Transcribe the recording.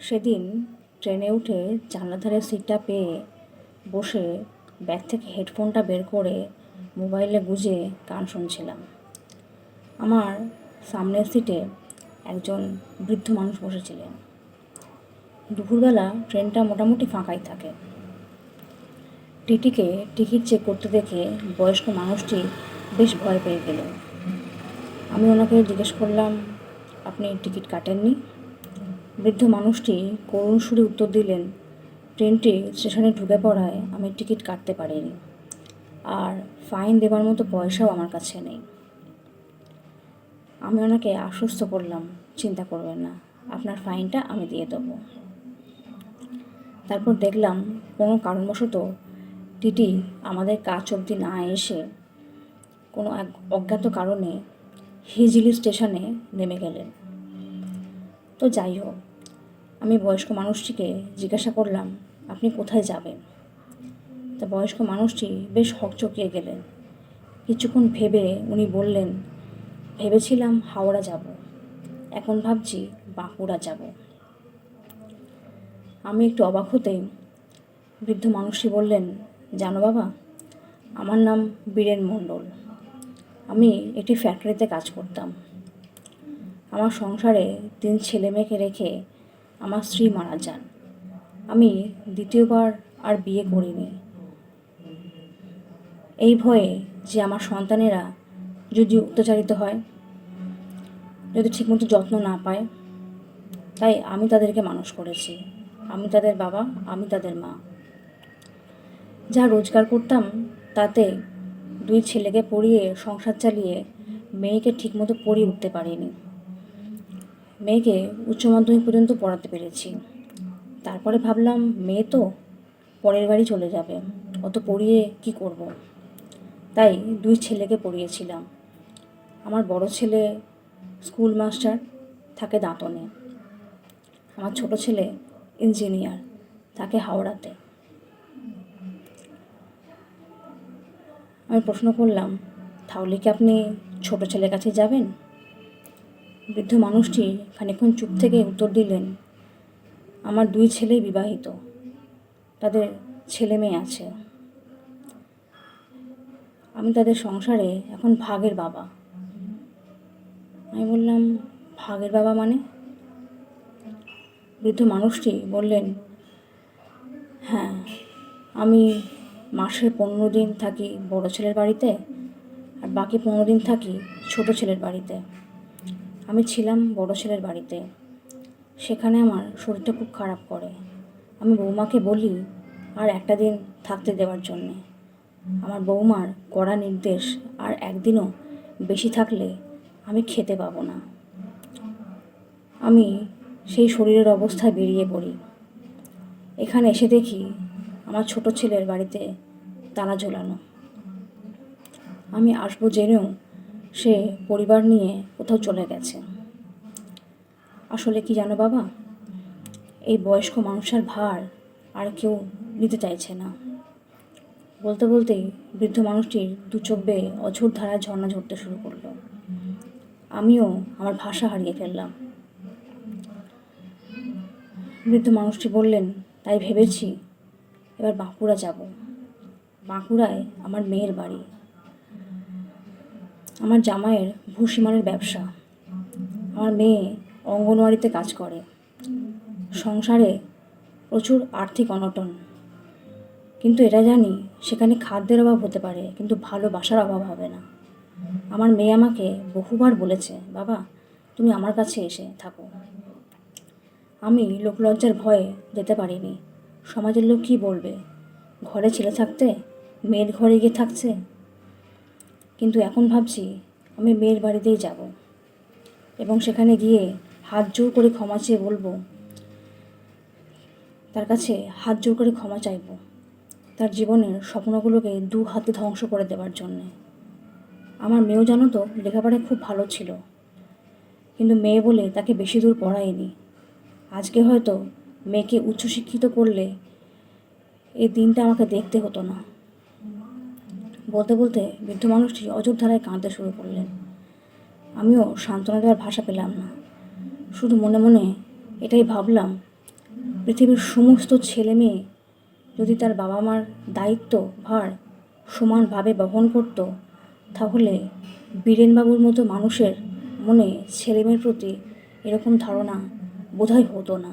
সেদিন ট্রেনে উঠে জানলার ধারে সিটটা পেয়ে বসে ব্যাগ থেকে হেডফোনটা বের করে মোবাইলে গুজে গান শুনছিলাম। আমার সামনের সিটে একজন বৃদ্ধ মানুষ বসেছিলেন। দুপুরবেলা ট্রেনটা মোটামুটি ফাঁকাই থাকে। টিটিকে টিকিট চেক করতে দেখে বয়স্ক মানুষটি বেশ ভয় পেয়ে গেল। আমি ওনাকে জিজ্ঞেস করলাম, আপনি টিকিট কাটেননি? বৃদ্ধ মানুষটি করুণ সুরে উত্তর দিলেন, ট্রেনটি স্টেশনে ঢুকে পড়ায় আমি টিকিট কাটতে পারিনি। আর ফাইন দেবার মতো পয়সাও আমার কাছে নেই। আমি ওনাকে আশ্বস্ত করলাম, চিন্তা করবেন না, আপনার ফাইনটা আমি দিয়ে দেবো। তারপর দেখলাম কোনো কারণবশত টিটি আমাদের কাজ অবধি না এসে কোনো এক অজ্ঞাত কারণে হিজিলি স্টেশনে নেমে গেলেন। তো যাই হোক আমি বয়স্ক মানুষটিকে জিজ্ঞাসা করলাম, আপনি কোথায় যাবেন? তা বয়স্ক মানুষটি বেশ হকচকিয়ে গেলেন। কিছুক্ষণ ভেবে উনি বললেন, ভেবেছিলাম হাওড়া যাব, এখন ভাবছি বাঁকুড়া যাব। আমি একটু অবাক হতেই বৃদ্ধ মানুষটি বললেন, জানো বাবা, আমার নাম বীরেন মণ্ডল। আমি একটি ফ্যাক্টরিতে কাজ করতাম। আমার সংসারে তিন ছেলে মেয়েকে রেখে আমার স্ত্রী মারা যান। আমি দ্বিতীয়বার আর বিয়ে করিনি। এই ভয়ে যে আমার সন্তানেরা যদি অত্যাচারিত হয়, যদি ঠিকমতো যত্ন না পায়, তাই আমি তাদেরকে মানুষ করেছি। আমি তাদের বাবা, আমি তাদের মা। যা রোজগার করতাম, তাতে দুই ছেলেকে পড়িয়ে সংসার চালিয়ে মেয়েকে ঠিকমতো পড়িয়ে উঠতে পারিনি। মেয়েকে উচ্চ মাধ্যমিক পর্যন্ত পড়াতে পেরেছি। তারপরে ভাবলাম, মেয়ে তো পরের বাড়ি চলে যাবে, অত পড়িয়ে কি করব। তাই দুই ছেলেকে পড়িয়েছিলাম। আমার বড় ছেলে স্কুল মাস্টার, থাকে দাঁতনে। আমার ছোট ছেলে ইঞ্জিনিয়ার, থাকে হাওড়াতে। আমি প্রশ্ন করলাম, তাহলে কি আপনি ছোট ছেলের কাছে যাবেন? বৃদ্ধ মানুষটি খানিক্ষণ চুপ থেকে উত্তর দিলেন, আমার দুই ছেলেই বিবাহিত। তাদের ছেলে মেয়ে আছে। আমি তাদের সংসারে এখন ভাগের বাবা। আমি বললাম, ভাগের বাবা মানে? বৃদ্ধ মানুষটি বললেন হ্যাঁ আমি মাসের পনেরো দিন থাকি বড় ছেলের বাড়িতে আর বাকি পনেরো দিন থাকি ছোট ছেলের বাড়িতে। আমি ছিলাম বড় ছেলের বাড়িতে। সেখানে আমার শরীরটা খুব খারাপ করে। আমি বৌমাকে বলি, আর একটা দিন থাকতে দেওয়ার জন্যে। আমার বৌমার কড়া নির্দেশ, আর একদিনও বেশি থাকলে আমি খেতে পাবো না। আমি সেই শরীরের অবস্থায় বেরিয়ে পড়ি। এখানে এসে দেখি আমার ছোট ছেলের বাড়িতে তালা ঝোলানো। আমি আসব জেনেও সে পরিবার নিয়ে কোথাও চলে গেছে। আসলে কি জানো বাবা? এই বয়স্ক মানুষের ভার আর কেউ নিতে চাইছে না। বলতে বলতেই বৃদ্ধ মানুষটির দু চোখ বেয়ে অঝোর ধারায় ঝর্ণা ঝরতে শুরু করল। আমিও আমার ভাষা হারিয়ে ফেললাম। বৃদ্ধ মানুষটি বললেন, তাই ভেবেছি এবার বাঁকুড়া যাব। বাঁকুড়ায় আমার মেয়ের বাড়ি। আমার জামাইয়ের ভুসিমানের ব্যবসা। আমার মেয়ে অঙ্গনওয়াড়িতে কাজ করে। সংসারে প্রচুর আর্থিক অনটন। কিন্তু এটা জানি, সেখানে খাদ্যের অভাব হতে পারে, কিন্তু ভালোবাসার অভাব হবে না। আমার মেয়ে আমাকে বহুবার বলেছে, বাবা, তুমি আমার কাছে এসে থাকো। আমি লোকলজ্জার ভয়ে যেতে পারিনি। সমাজের লোক কী বলবে? ঘরে ছেলে থাকতে? মেয়ের ঘরে গিয়ে থাকছে? কিন্তু এখন ভাবছি আমি মেয়ের বাড়িতেই যাব। এবং সেখানে গিয়ে হাত জোর করে ক্ষমা চেয়ে বলব, তার কাছে হাত জোর করে ক্ষমা চাইব, তার জীবনের স্বপ্নগুলোকে দু হাতে ধ্বংস করে দেওয়ার জন্যে। আমার মেয়েও জানো তো লেখাপড়ায় খুব ভালো ছিল, কিন্তু মেয়ে বলে তাকে বেশি দূর পড়ায়নি। আজকে হয়তো মেয়েকে উচ্চশিক্ষিত করলে এই দিনটা আমাকে দেখতে হতো না। বলতে বলতে বৃদ্ধ মানুষটি অযোধ্য ধারায় কাঁদতে শুরু করলেন। আমিও সান্ত্বনা দেওয়ার ভাষা পেলাম না। শুধু মনে মনে এটাই ভাবলাম, পৃথিবীর সমস্ত ছেলে মেয়ে যদি তার বাবা মার দায়িত্ব ভার সমানভাবে বহন করত, তাহলে বীরেনবাবুর মতো মানুষের মনে ছেলেমেয়ের প্রতি এরকম ধারণা বোধহয় হতো না।